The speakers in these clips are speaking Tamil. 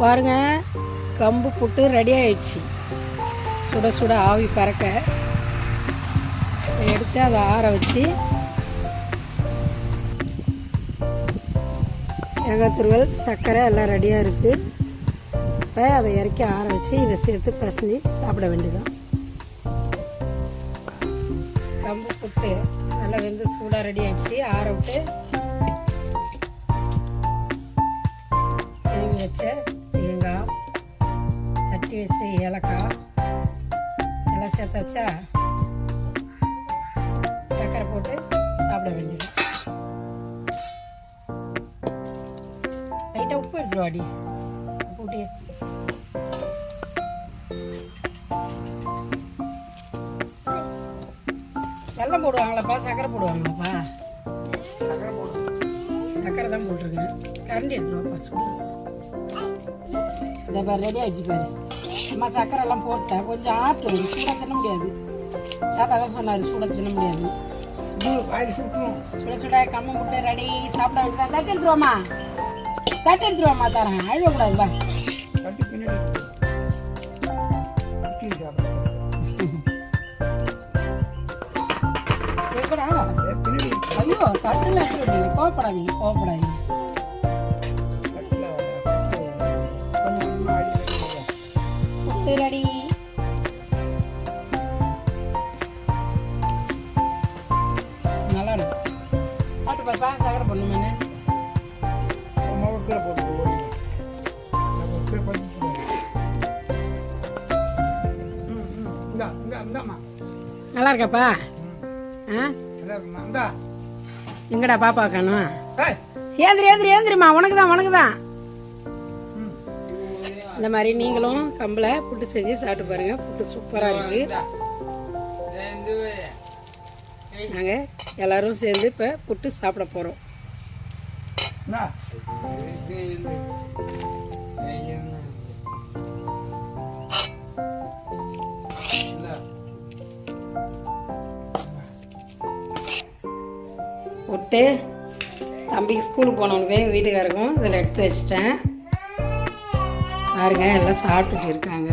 பாருங்க கம்பு புட்டு ரெடி ஆயிடுச்சு. சுட சுட ஆவி பறக்க. எடுத்து அதை ஆற வச்சு தேங்காய் துருவல் சர்க்கரை எல்லாம் ரெடியாக இருக்குது இப்போ அதை இறக்கி ஆற வச்சு இதை சேர்த்து பசஞ்சு சாப்பிட வேண்டியதான் கம்பு புட்டு நல்லா வெந்து சூடாக ரெடி ஆகிடுச்சு ஆற விட்டு திருவி வச்ச தேங்காய் தட்டி வச்ச ஏலக்காய் எல்லாம் சேர்த்தாச்சா சர்க்கரை போட்டு சாப்பிட வேண்டியது லைட்டாக உப்பு எடுத்துருவாடி வெல்லம் போடுவாங்களாப்பா சர்க்கரை போடுவாங்களாப்பா. சர்க்கரை தான் போட்டிருக்கேன். கரண்டி எடுத்துருவாப்பா சுடு. இந்த பாரு ரெடி ஆயிடுச்சு பாரு. அம்மா சக்கரை எல்லாம் போட்டேன். கொஞ்சம் ஆட்டும் சூடாக தின்ன முடியாது. தாத்தா தான் சொன்னார் சூடாக தின்ன முடியாது. சுட சுட கம்ம முட்டை ரெடி சாப்பிட வேண்டியதான் தட்டு எடுத்துருவாமா தட்டு எடுத்துருவாமா தரேன். அழுவக்கூடாது வா ஐயோ தட்டுல கோவப்படாதீங்க கோவப்படாதீங்க ரெடி நல்லா இருக்கும் பாப்பா பண்ணுமே நல்லா இருக்காப்பா? ஆ? எங்கடா பாப்பா காணும் ஏந்திரி ஏந்திரி ஏந்திரிம்மா. உனக்கு தான் உனக்கு தான் இந்த மாதிரி நீங்களும் கம்பளை புட்டு செஞ்சு சாப்பிட்டு பாருங்க. புட்டு சூப்பராக இருக்கு. நாங்கள் எல்லாரும் சேர்ந்து இப்போ புட்டு சாப்பிட போகிறோம் விட்டு தம்பிக்கு ஸ்கூலுக்கு போனவனுக்கு வீட்டுக்காருக்கும் இதில் எடுத்து வச்சிட்டேன். பாருங்க எல்லாம் சாப்பிட்டுட்டு இருக்காங்க.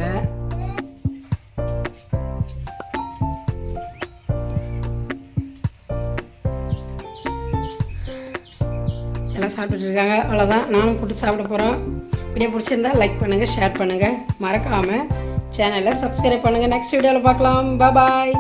எல்லாம் சாப்பிட்டுட்டு இருக்காங்க. அவ்வளோதான் நானும் புட்டு சாப்பிட போகிறோம் வீடியோ பிடிச்சிருந்தா லைக் பண்ணுங்கள் ஷேர் பண்ணுங்கள் மறக்காமல் சேனலை சப்ஸ்கிரைப் பண்ணுங்கள் நெக்ஸ்ட் வீடியோவில் பார்க்கலாம். பாய்